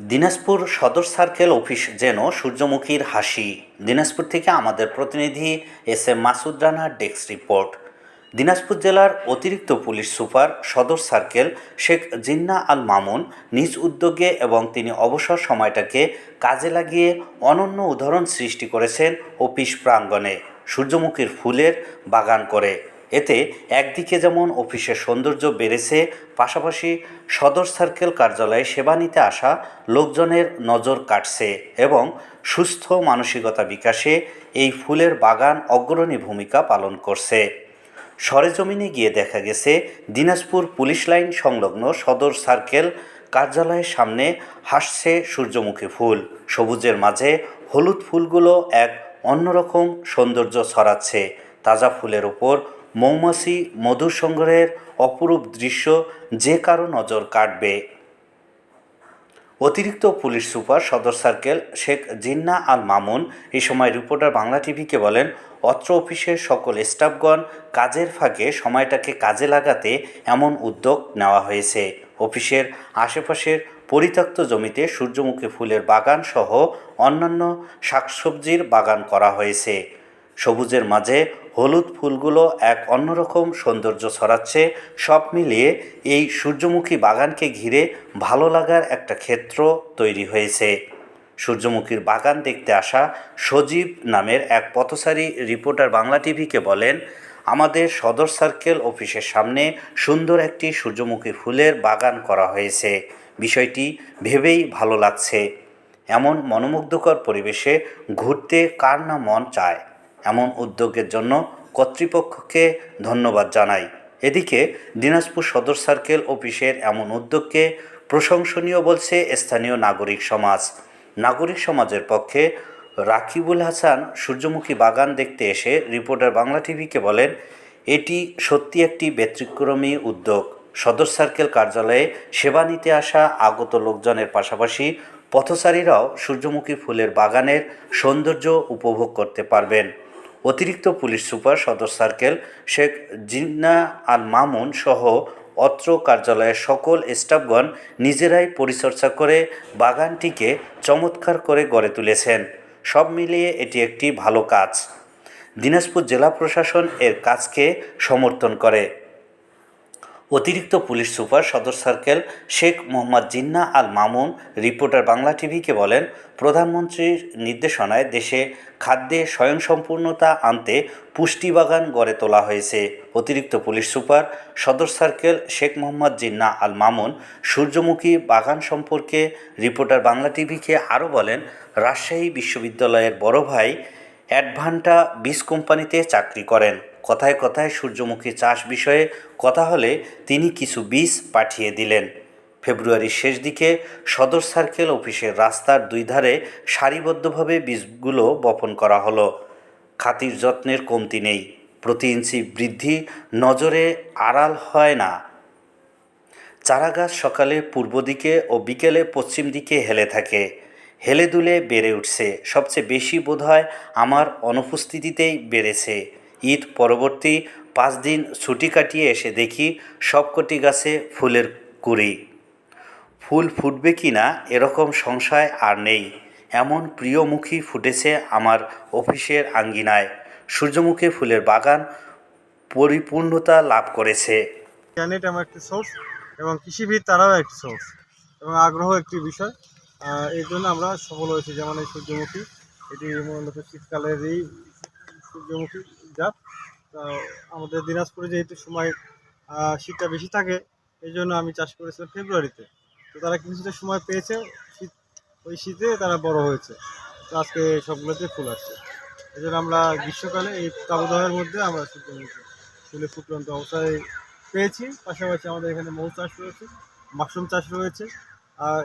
দিনাজপুর সদর circle office যেন সূর্যমুখীর হাসি। দিনাজপুর থেকে আমাদের প্রতিনিধি এস এম মাসুদ রানার ডেস্ক রিপোর্ট। দিনাজপুর জেলার অতিরিক্ত পুলিশ সুপার সদর সার্কেল শেখ জিন্না আল মামুন নিজ উদ্যোগে এবং তিনি অবসর সময়টাকে কাজে লাগিয়ে অনন্য উদাহরণ সৃষ্টি করেছেন অফিস প্রাঙ্গণে। সূর্যমুখীর ফুলের বাগান করে। এতে একদিকে যেমন অফিসের সৌন্দর্য বেড়েছে, পাশাপাশি সদর সার্কেল কার্যালয়ে সেবা নিতে আসা লোকজনের নজর কাটছে এবং সুস্থ মানসিকতা বিকাশে এই ফুলের বাগান অগ্রণী ভূমিকা পালন করছে। সরেজমিনে গিয়ে দেখা গেছে, দিনাজপুর পুলিশ লাইন সংলগ্ন সদর সার্কেল কার্যালয়ের সামনে হাসছে সূর্যমুখী ফুল। সবুজের মাঝে হলুদ ফুলগুলো এক অন্যরকম সৌন্দর্য ছড়াচ্ছে। তাজা ফুলের উপর মৌমাছি মধু সংগ্রহের অপরূপ দৃশ্য যে কারও নজর কাটবে। অতিরিক্ত পুলিশ সুপার সদর সার্কেল শেখ জিন্না আল মামুন এই সময় রিপোর্টার বাংলা টিভিকে বলেন, অত্র অফিসের সকল স্টাফগণ কাজের ফাঁকে সময়টাকে কাজে লাগাতে এমন উদ্যোগ নেওয়া হয়েছে। অফিসের আশেপাশের পরিত্যক্ত জমিতে সূর্যমুখী ফুলের বাগান সহ অন্যান্য শাকসবজির বাগান করা হয়েছে। সবুজের মাঝে হলুদ ফুলগুলো এক অন্যরকম সৌন্দর্য ছড়াচ্ছে। সব মিলিয়ে এই সূর্যমুখী বাগানকে ঘিরে ভালো লাগার একটা ক্ষেত্র তৈরি হয়েছে। সূর্যমুখীর বাগান দেখতে আসা সজীব নামের এক পথচারী রিপোর্টার বাংলা টিভিকে বলেন, আমাদের সদর সার্কেল অফিসের সামনে সুন্দর একটি সূর্যমুখী ফুলের বাগান করা হয়েছে। বিষয়টি ভেবেই ভালো লাগছে। এমন মনোমুগ্ধকর পরিবেশে ঘুরতে কার না মন চায়? এমন উদ্যোগের জন্য কর্তৃপক্ষকে ধন্যবাদ জানাই। এদিকে, দিনাজপুর সদর সার্কেল অফিসের এমন উদ্যোগকে প্রশংসনীয় বলছে স্থানীয় নাগরিক সমাজ। নাগরিক সমাজের পক্ষে রাকিবুল হাসান সূর্যমুখী বাগান দেখতে এসে রিপোর্টার বাংলা টিভিকে বলেন, এটি সত্যি একটি ব্যতিক্রমী উদ্যোগ। সদর সার্কেল কার্যালয়ে সেবা নিতে আসা আগত লোকজনের পাশাপাশি পথচারীরাও সূর্যমুখী ফুলের বাগানের সৌন্দর্য উপভোগ করতে পারবেন। অতিরিক্ত পুলিশ সুপার সদর সার্কেল, শেখ জিন্না আল মামুন সহ অত্র কার্যালয়ের সকল স্টাফগণ নিজেরাই পরিচর্যা করে বাগানটিকে চমৎকার করে গড়ে তুলেছেন। সব মিলিয়ে এটি একটি ভালো কাজ। দিনাজপুর জেলা প্রশাসন এর কাজকে সমর্থন করে। অতিরিক্ত পুলিশ সুপার সদর সার্কেল শেখ মোহাম্মদ জিন্না আল মামুন, রিপোর্টার বাংলা টিভিকে বলেন, প্রধানমন্ত্রীর নির্দেশনায় দেশে খাদ্যে স্বয়ংসম্পূর্ণতা আনতে পুষ্টি বাগান গড়ে তোলা হয়েছে। অতিরিক্ত পুলিশ সুপার সদর সার্কেল শেখ মোহাম্মদ জিন্না আল মামুন, সূর্যমুখী বাগান সম্পর্কে রিপোর্টার বাংলা টিভিকে আরও বলেন, রাজশাহী বিশ্ববিদ্যালয়ের বড় ভাই অ্যাডভান্টা বীজ কোম্পানিতে চাকরি করেন। কথায় কথায় সূর্যমুখী চাষ বিষয়ে কথা হলে তিনি কিছু বীজ পাঠিয়ে দিলেন। ফেব্রুয়ারির শেষ দিকে সদর সার্কেল অফিসের রাস্তার দুই ধারে সারিবদ্ধভাবে বীজগুলো বপন করা হলো। খাতির যত্নের কমতি নেই, প্রতি ইঞ্চি বৃদ্ধি নজরে আড়াল হয় না। চারাগাছ সকালে পূর্ব দিকে ও বিকেলে পশ্চিম দিকে হেলে থাকে। হেলে দুলে বেড়ে উঠছে। সবচেয়ে বেশি বোধহয় আমার অনুপস্থিতিতেই বেড়েছে। ঈদ পরবর্তী পাঁচ দিন ছুটি কাটিয়ে এসে দেখি সবকটি গাছে ফুলের কুড়ি। ফুল ফুটবে কি না এরকম সংশয় আর নেই। এমন প্রিয়মুখী ফুটেছে আমার অফিসের আঙ্গিনায়। সূর্যমুখী ফুলের বাগান পরিপূর্ণতা লাভ করেছে। আমার একটি সোর্স এবং কৃষিবিদ তারাও একটি সোর্স এবং আগ্রহ একটি বিষয়। এর জন্য আমরা সফল হয়েছি। যেমন এই সূর্যমুখী, এটি মূলত শীতকালেরই সূর্যমুখী জাত তো আমাদের দিনাজপুরে যেহেতু সময় শীতটা বেশি থাকে এই জন্য আমি চাষ করেছিলাম ফেব্রুয়ারিতে। তো তারা কিছুটা সময় পেয়েছে, শীত, ওই শীতে তারা বড় হয়েছে। তো আজকে সবগুলোতে ফুল আসছে। এই জন্য আমরা গ্রীষ্মকালে এই তাবদাহের মধ্যে আমরা সূর্যমুখী ফুলে ফুটন্ত অবস্থায় পেয়েছি, পাশাপাশি আমাদের এখানে মৌ চাষ রয়েছে, মাশরুম চাষ রয়েছে, আর